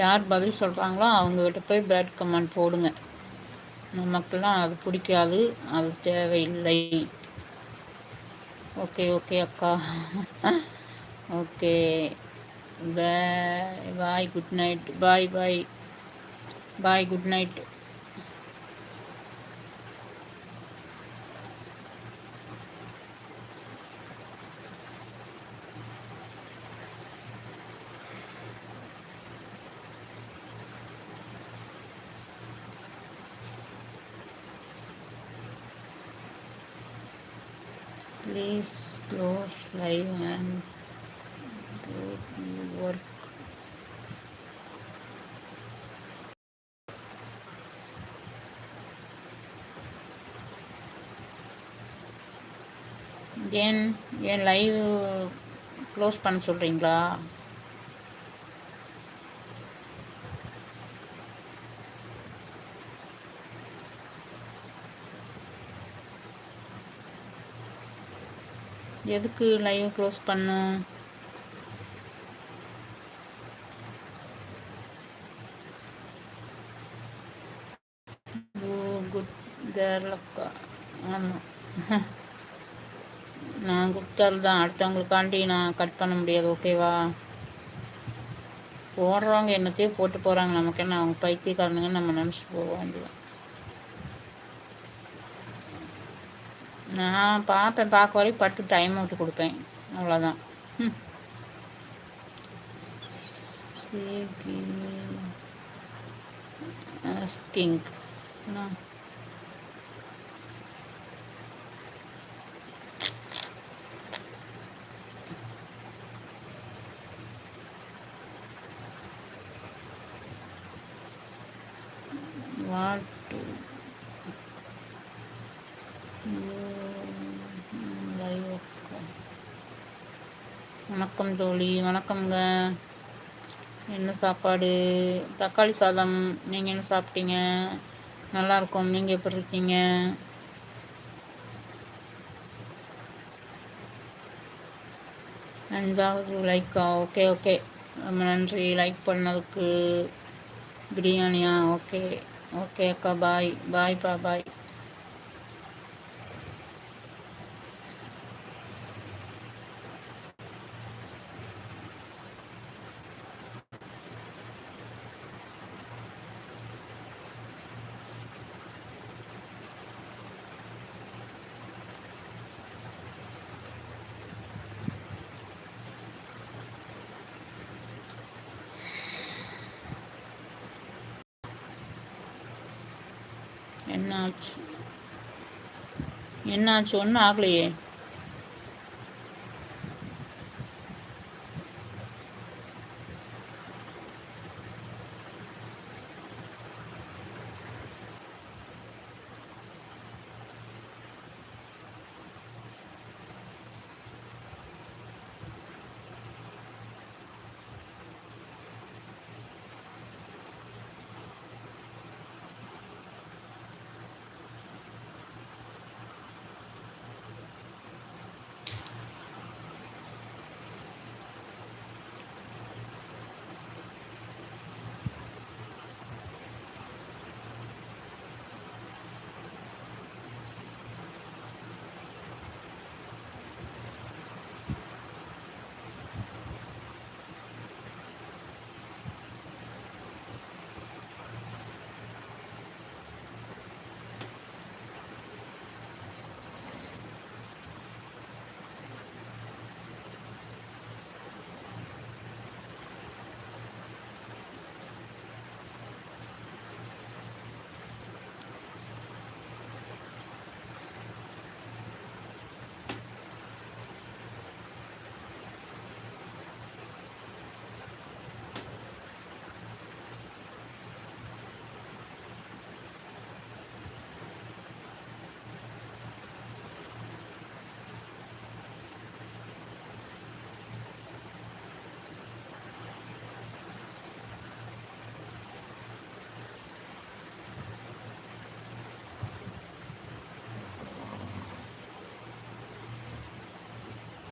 யார் பதில் சொல்கிறாங்களோ அவங்கக்கிட்ட போய் பேட் கமெண்ட் போடுங்க. நமக்கெல்லாம் அது பிடிக்காது அது தேவையில்லை. ஓகே ஓகே அக்கா. Okay bye good night bye bye bye good night please close live and do work ஏன் ஏன் லைவ் க்ளோஸ் பண்ண சொல்கிறீங்களா எதுக்கு லைவ் க்ளோஸ் பண்ணும் குட் கேர்ள் அக்கா. ஆமாம் நான் குட் கேர்ள் தான். அடுத்தவங்களுக்காண்டி நான் கட் பண்ண முடியாது ஓகேவா போடுறவங்க என்னத்தையும் போட்டு போகிறாங்க நமக்கு என்ன அவங்க பைத்தியக்காரனுங்க நம்ம நினச்சிட்டு போக வேண்டியதான் நான் பார்ப்பேன் பார்க்க வரைக்கும் பட்டு டைம் விட்டு கொடுப்பேன். அவ்வளோதான் ஸ்கிங்க் வாட் வணக்கம் தோழி வணக்கம்ங்க. என்ன சாப்பாடு? தக்காளி சாதம் நீங்கள் என்ன சாப்பிட்டீங்க? நல்லாயிருக்கும் நீங்கள் எப்படி இருக்கீங்க? அஞ்சாவது லைக்கா? Okay okay. ரொம்ப நன்றி. லைக் பண்ணதுக்கு பிரியாணியா? ஓகே ஓகே அக்கா. பாய். பாய்ப்பா பாய். என்னாச்சு? என்னாச்சு? ஒன்றும் ஆகலையே.